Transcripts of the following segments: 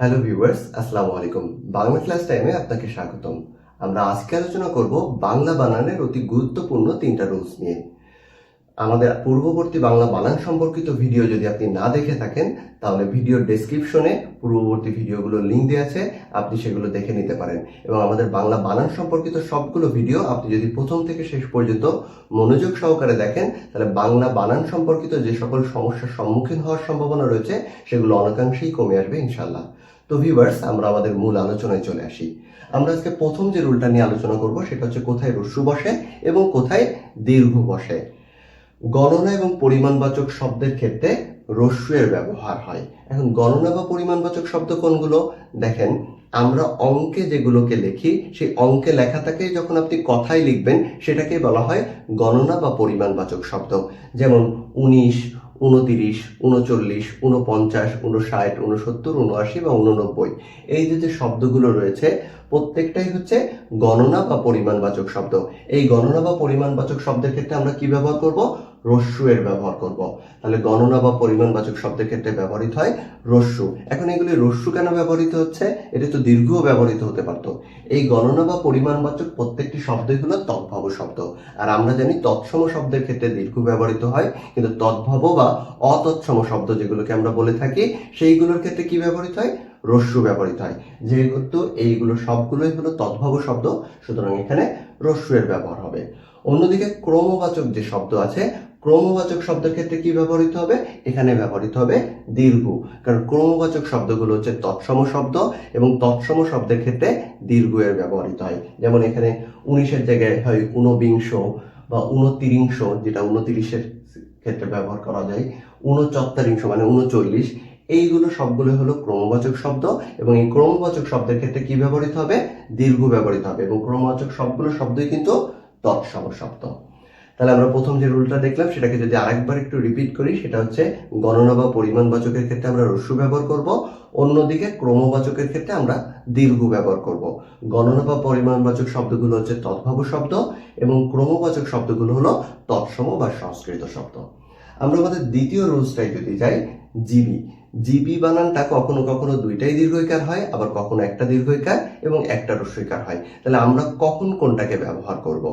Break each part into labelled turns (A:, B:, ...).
A: Hello viewers, আসসালামু আলাইকুম। Bangla class টাইমে আপনাকে স্বাগতম। আমরা আজকে আলোচনা করব বাংলা বানানের অতি গুরুত্বপূর্ণ তিনটা রুলস নিয়ে। আমাদের পূর্ববর্তী বাংলা বানান সম্পর্কিত ভিডিও যদি আপনি না দেখে থাকেন, তাহলে ভিডিওর ডেসক্রিপশনে পূর্ববর্তী ভিডিওগুলোর লিঙ্ক দেওয়া আছে, আপনি সেগুলো দেখে নিতে পারেন। এবং আমাদের বাংলা বানান সম্পর্কিত সবগুলো ভিডিও আপনি যদি প্রথম থেকে শেষ পর্যন্ত মনোযোগ সহকারে দেখেন, তাহলে বাংলা বানান সম্পর্কিত যে সকল সমস্যার সম্মুখীন হওয়ার সম্ভাবনা রয়েছে, সেগুলো অনেকাংশেই কমে আসবে ইনশাল্লাহ তো ভিউয়ার্স আমরা আমাদের মূল আলোচনায় চলে আসি। আমরা আজকে প্রথম যে রুলটা নিয়ে আলোচনা করব, সেটা হচ্ছে কোথায় রস্যু বসে এবং কোথায় দীর্ঘ বসে। গণনা এবং পরিমাণবাচক শব্দের ক্ষেত্রে রস্যু এর ব্যবহার হয়। এখন গণনা বা পরিমাণবাচক শব্দ কোনগুলো? দেখেন, আমরা অঙ্কে যেগুলোকে লিখি, সেই অঙ্কে লেখাটাকে যখন আপনি কথায় লিখবেন, সেটাকে বলা হয় গণনা বা পরিমাণবাচক শব্দ। যেমন উনিশ, উনতিরিশ, উনচল্লিশ, উনপঞ্চাশ, উনষাট, উনসত্তর, উনআশি বা উননব্বই। এই যে যে শব্দগুলো রয়েছে, প্রত্যেকটাই হচ্ছে গণনা বা পরিমাণবাচক শব্দ। এই গণনা বা পরিমাণবাচক শব্দের ক্ষেত্রে আমরা কি ব্যবহার করব? রস্যু এর ব্যবহার করব। তাহলে গণনা বা পরিমাণবাচক শব্দের ক্ষেত্রে ব্যবহৃত হয় রস্যু। এখন এগুলি রস্যু কেন ব্যবহৃত হচ্ছে? এটা তো দীর্ঘও ব্যবহৃত হতে পারত। এই গণনা বা পরিমাণবাচক প্রত্যেকটি শব্দই হলো তদ্ভব শব্দ। আর আমরা জানি তৎসম শব্দের ক্ষেত্রে দীর্ঘ ব্যবহৃত হয়, কিন্তু তদ্ভব বা অতৎসম শব্দ যেগুলোকে আমরা বলে থাকি, সেইগুলোর ক্ষেত্রে কি ব্যবহৃত হয়? রস্যু ব্যবহৃত হয়। যেহেতু এইগুলো সবগুলোই হলো তদ্ভব শব্দ, সুতরাং এখানে রস্যু এর ব্যবহার হবে। অন্যদিকে ক্রমবাচক যে শব্দ আছে ক্রমবাচক শব্দের ক্ষেত্রে কি ব্যবহৃত হবে? এখানে ব্যবহৃত হবে দীর্ঘ। কারণ ক্রমবাচক শব্দগুলো হচ্ছে তৎসম শব্দ এবং তৎসম শব্দের ক্ষেত্রে দীর্ঘ এর ব্যবহৃত হয়। যেমন এখানে উনিশের জায়গায় হয় ঊনবিংশ বা উনতিরিংশ যেটা উনতিরিশের ক্ষেত্রে ব্যবহার করা যায়। উনচত্বরিংশ মানে উনচল্লিশ এইগুলো সবগুলো হলো ক্রমবাচক শব্দ এবং এই ক্রমবাচক শব্দের ক্ষেত্রে কি ব্যবহৃত হবে? দীর্ঘ ব্যবহৃত হবে এবং ক্রমবাচক সবগুলো শব্দই কিন্তু তৎসম শব্দ। তাহলে আমরা প্রথম যে রুলটা দেখলাম, সেটাকে যদি আরেকবার একটু রিপিট করি, সেটা হচ্ছে গণনা বা পরিমাণবাচকের ক্ষেত্রে আমরা রস্যু ব্যবহার করব, অন্যদিকে ক্রমবাচকের ক্ষেত্রে আমরা দীর্ঘ ব্যবহার করব। গণনা বা পরিমাণবাচক শব্দগুলো হচ্ছে তদ্ভব শব্দ এবং ক্রমবাচক শব্দগুলো হলো তৎসম বা সংস্কৃত শব্দ। আমরা আমাদের দ্বিতীয় রুলসটাই যদি যাই, জিবি। জিবি বানানটা কখনো কখনো দুইটাই দীর্ঘইকার হয়, আবার কখনো একটা দীর্ঘইকার এবং একটা রস্যইকার হয়। তাহলে আমরা কখন কোনটাকে ব্যবহার করব?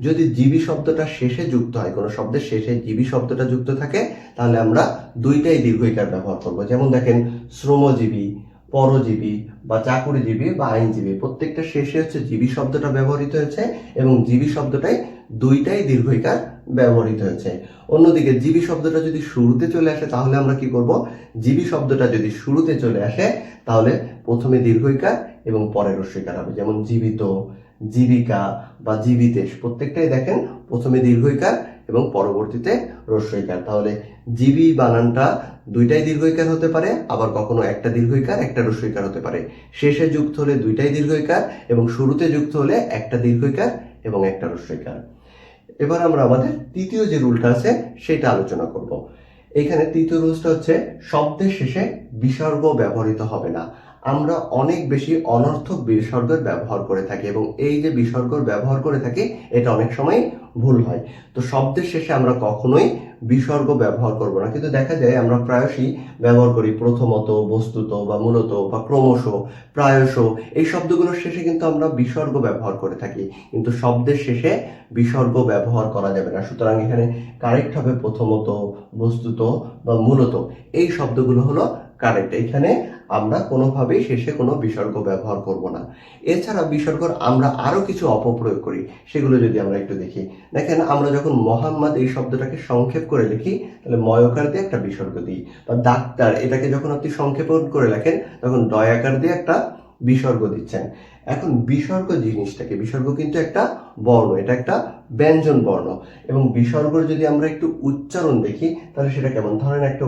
A: যদি জিবি শব্দটা শেষে যুক্ত হয়, কোনো শব্দের শেষে জিবি শব্দটা যুক্ত থাকে, তাহলে আমরা দুইটাই দীর্ঘইকার ব্যবহার করব। যেমন দেখেন, শ্রমজীবী, পরজীবী বা চাকুরিজীবী বা আইনজীবী, প্রত্যেকটা শেষে হচ্ছে জীবী শব্দটা ব্যবহৃত হয়েছে এবং জীবী শব্দটাই দুইটাই দীর্ঘইকার ব্যবহৃত হয়েছে। অন্যদিকে জীবী শব্দটা যদি শুরুতে চলে আসে, তাহলে আমরা কি করব? জীবী শব্দটা যদি শুরুতে চলে আসে, তাহলে প্রথমে দীর্ঘইকার এবং পরে রস্বইকার হবে। যেমন জীবিত, জীবিকা বা জীবিতেশ, প্রত্যেকটাই দেখেন প্রথমে দীর্ঘইকার এবং পরবর্তীতে রস্বইকার। তাহলে জীবী বানানটা দুইটাই দীর্ঘইকার হতে পারে, আবার কখনো একটা দীর্ঘইকার, একটা রস্বইকার হতে পারে। শেষে যুক্ত হলে দুইটাই দীর্ঘইকার এবং শুরুতে যুক্ত হলে একটা দীর্ঘইকার এবং একটা রস্বইকার। এবার আমরা আমাদের তৃতীয় যে রুলটা আছে, সেটা আলোচনা করব। এখানে তৃতীয় রুলসটা হচ্ছে, শব্দের শেষে বিসর্গ ব্যবহৃত হবে না। আমরা অনেক বেশি অনর্থক বিসর্গের ব্যবহার করে থাকি এবং এই যে বিসর্গর ব্যবহার করে থাকি, এটা অনেক সময় ভুল হয়। তো শব্দের শেষে আমরা কখনোই বিসর্গ ব্যবহার করব না। কিন্তু দেখা যায় আমরা প্রায়শই ব্যবহার করি প্রথমত, বস্তুত বা মূলত বা ক্রমশ, প্রায়শ। এই শব্দগুলোর শেষে কিন্তু আমরা বিসর্গ ব্যবহার করে থাকি। কিন্তু শব্দের শেষে বিসর্গ ব্যবহার করা যাবে না। সুতরাং এখানে কারেক্ট হবে প্রথমত, বস্তুত বা মূলত। এই শব্দগুলো হলো কারেক্ট এখানে আমরা কোনোভাবেই শেষে কোনো বিসর্গ ব্যবহার করব না। এছাড়া বিসর্গর আমরা আরও কিছু অপপ্রয়োগ করি, সেগুলো যদি আমরা একটু দেখি। দেখেন, আমরা যখন মোহাম্মদ এই শব্দটাকে সংক্ষেপ করে লিখি, তাহলে ময়কার দিয়ে একটা বিসর্গ দিই। বা ডাক্তার এটাকে যখন আপনি সংক্ষেপণ করে লেখেন, তখন দয়াকার দিয়ে একটা বিসর্গ দিচ্ছেন। এখন বিসর্গ জিনিসটাকে, বিসর্গ কিন্তু একটা বর্ণ, এটা একটা ব্যঞ্জন বর্ণ। এবং বিসর্গর যদি আমরা একটু উচ্চারণ দেখি, তাহলে সেটা কেমন? ধরেন একটা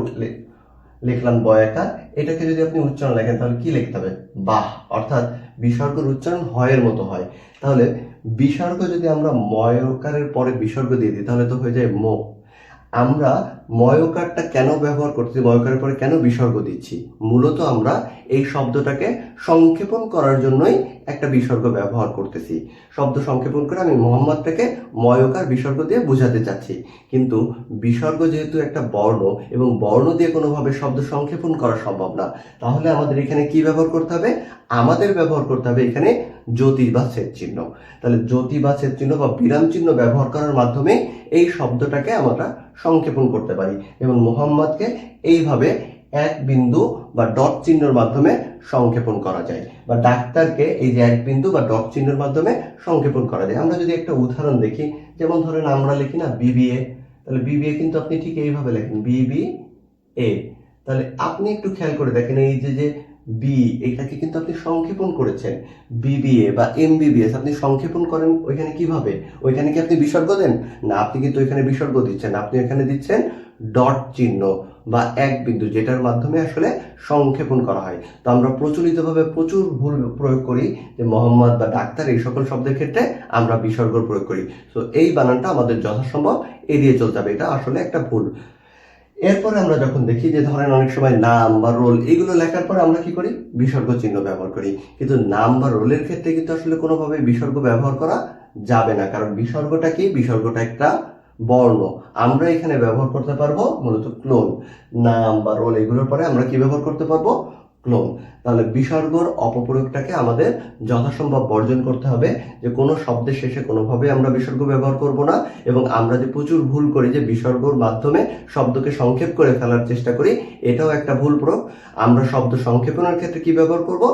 A: লিখলাম বয়াকার এটাকে যদি আপনি উচ্চারণ লেখেন, তাহলে কি লিখতে হবে? বাহ! অর্থাৎ বিসর্গের উচ্চারণ হয়ের মতো হয়। তাহলে বিসর্গ যদি আমরা ময়কারের পরে বিসর্গ দিয়ে দিই, তাহলে তো হয়ে যায় মো। আমরা ময়কারটা কেন ব্যবহার করছি ময়কারের পরে কেন বিসর্গ দিচ্ছি? মূলত আমরা এই শব্দটাকে সংক্ষেপণ করার জন্যই একটা বিসর্গ ব্যবহার করতেছি। শব্দ সংক্ষেপণ করে আমি মোহাম্মদটাকে ময়কার বিসর্গ দিয়ে বোঝাতে চাচ্ছি। কিন্তু বিসর্গ যেহেতু একটা বর্ণ এবং বর্ণ দিয়ে কোনোভাবে শব্দ সংক্ষেপণ করা সম্ভব না, তাহলে আমাদের এখানে কি ব্যবহার করতে হবে? আমাদের ব্যবহার করতে হবে এখানে জ্যোতি বা ছেদ চিহ্ন। তাহলে জ্যোতি বা ছেদ চিহ্ন বা বিরাম চিহ্ন ব্যবহার করার মাধ্যমে এই শব্দটাকে আমরা সংক্ষেপণ করতে পারি। এবং মোহাম্মদকে এইভাবে এক বিন্দু বা ডট চিহ্নের মাধ্যমে সংক্ষেপণ করা যায় বা ডাক্তারকে এই যে এক বিন্দু বা ডট চিহ্নের মাধ্যমে সংক্ষেপণ করা যায়। আমরা যদি একটা উদাহরণ দেখি, যেমন ধরেন আমরা লিখি না বিবিএ, তাহলে বিবিএ কিন্তু আপনি ঠিক এইভাবে লেখেন বিবি এ তাহলে আপনি একটু খেয়াল করে দেখেন, এই যে যে বি এটাকে কিন্তু আপনি সংক্ষেপণ করেছেন। বিবিএ বা এমবিবিএস আপনি সংক্ষেপণ করেন ওইখানে কীভাবে? ওইখানে কি আপনি বিসর্গ দেন? না, আপনি কিন্তু ওইখানে বিসর্গ দিচ্ছেন আপনি এখানে দিচ্ছেন ডট চিহ্ন বা এক বিন্দু, যেটার মাধ্যমে আসলে সংক্ষেপণ করা হয়। তো আমরা প্রচলিতভাবে প্রচুর ভুল প্রয়োগ করি যে মোহাম্মদ বা ডাক্তার এই সকল শব্দের ক্ষেত্রে আমরা বিসর্গ প্রয়োগ করি। তো এই বানানটা আমাদের যথাসম্ভব এড়িয়ে চলতে হবে। এটা আসলে একটা ভুল। এরপরে আমরা যখন দেখি যে ধরেন অনেক সময় নাম বা রোল এগুলো লেখার পর আমরা কি করি? বিসর্গ চিহ্ন ব্যবহার করি। কিন্তু নাম বা রোলের ক্ষেত্রে কিন্তু আসলে কোনোভাবে বিসর্গ ব্যবহার করা যাবে না। কারণ বিসর্গটা কি? বিসর্গটা একটা বর্ণ। আমরা এখানে ব্যবহার করতে পারব মূলত ক্লোন। নাম বা রোল এগুলোর পরে আমরা কি ব্যবহার করতে পারব? ক্লোন তাহলে বিসর্গর অপপ্রয়োগটাকে আমাদের যথাসম্ভব বর্জন করতে হবে যে কোনো শব্দের শেষে কোনোভাবে আমরা বিসর্গ ব্যবহার করব না এবং আমরা যে প্রচুর ভুল করি যে বিসর্গর মাধ্যমে শব্দকে সংক্ষেপ করে ফেলার চেষ্টা করি, এটাও একটা ভুল প্রয়োগ। আমরা শব্দ সংক্ষেপণের ক্ষেত্রে কি ব্যবহার করব?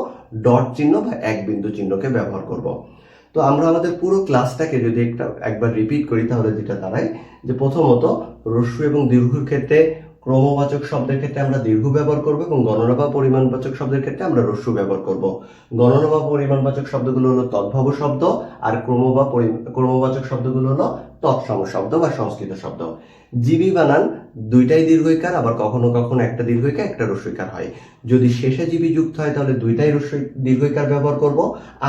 A: ডট চিহ্ন বা এক বিন্দু চিহ্নকে ব্যবহার করব। তো আমরা আমাদের পুরো ক্লাসটাকে যদি একটা, একবার রিপিট করি তাহলে যেটা দাঁড়ায়, যে প্রথমত রস্যু এবং দীর্ঘর ক্ষেত্রে ক্রমবাচক শব্দের ক্ষেত্রে আমরা দীর্ঘ ব্যবহার করব এবং গণনা বা পরিমাণবাচক শব্দের ক্ষেত্রে আমরা রস্যু ব্যবহার করব। গণনা বা পরিমাণবাচক শব্দগুলো হলো তদ্ভব শব্দ আর ক্রম বা ক্রমবাচক শব্দগুলো হলো তৎসম শব্দ বা সংস্কৃত শব্দ। জীবী বানান দুইটাই দীর্ঘইকার, আবার কখনো কখনো একটা দীর্ঘইকার, একটা রস্যইকার হয়। যদি শেষে জীবী যুক্ত হয়, তাহলে দুইটাই রস্যই, দীর্ঘইকার ব্যবহার করব।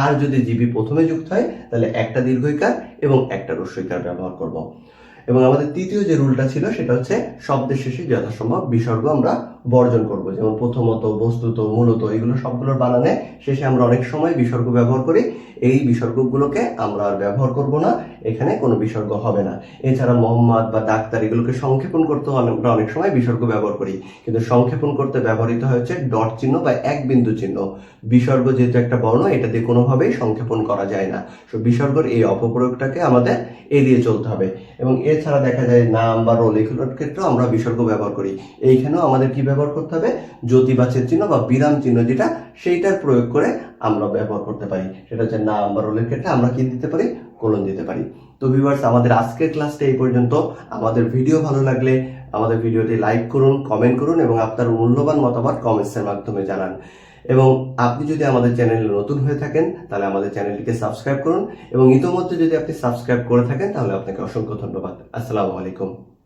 A: আর যদি জীবী প্রথমে যুক্ত হয়, তাহলে একটা দীর্ঘইকার এবং একটা রস্যইকার ব্যবহার করব। এবং আমাদের তৃতীয় যে রুলটা ছিল, সেটা হচ্ছে শব্দের শেষে যথাসম্ভব বিসর্গ আমরা বর্জন করব। যেমন প্রথমত, বস্তুত, মূলত, এগুলো সবগুলোর বানানে শেষে আমরা অনেক সময় বিসর্গ ব্যবহার করি। এই বিসর্গগুলোকে আমরা আর ব্যবহার করব না, এখানে কোনো বিসর্গ হবে না। এছাড়া মোহাম্মদ বা ডাক্তার এগুলোকে সংক্ষেপণ করতে আমরা অনেক সময় বিসর্গ ব্যবহার করি। কিন্তু সংক্ষেপণ করতে ব্যবহৃত হয়েছে ডট চিহ্ন বা এক বিন্দু চিহ্ন। বিসর্গ যেহেতু একটা বর্ণ, এটা দিয়ে কোনোভাবেই সংক্ষেপণ করা যায় না। তো বিসর্গর এই অপপ্রয়োগটাকে আমাদের এড়িয়ে চলতে হবে। এবং এছাড়া দেখা যায় নাম বা রোল এগুলোর ক্ষেত্রেও আমরা বিসর্গ ব্যবহার করি। এইখানেও আমাদের কি ব্যবহার করতে হবে? জ্যোতি বা চিহ্ন বা বিরাম চিহ্ন যেটা, সেইটার প্রয়োগ করে আমরা ব্যবহার করতে পারি। সেটা হচ্ছে নাম বা রোলের ক্ষেত্রে আমরা কি দিতে পারি? কোলন দিতে পারি। তো ভিউয়ার্স আমাদের আজকের ক্লাসটা এই পর্যন্ত। আমাদের ভিডিও ভালো লাগলে আমাদের ভিডিওটি লাইক করুন কমেন্ট করুন এবং আপনার মূল্যবান মতামত কমেন্টসের মাধ্যমে জানান। এবং আপনি যদি আমাদের চ্যানেলে নতুন হয়ে থাকেন, তাহলে আমাদের চ্যানেলটিকে সাবস্ক্রাইব করুন এবং ইতোমধ্যে যদি আপনি সাবস্ক্রাইব করে থাকেন, তাহলে আপনাকে অসংখ্য ধন্যবাদ। আসসালামু আলাইকুম।